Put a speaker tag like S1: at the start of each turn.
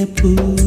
S1: ಕಣ್ಣೀರ ನೆನಪು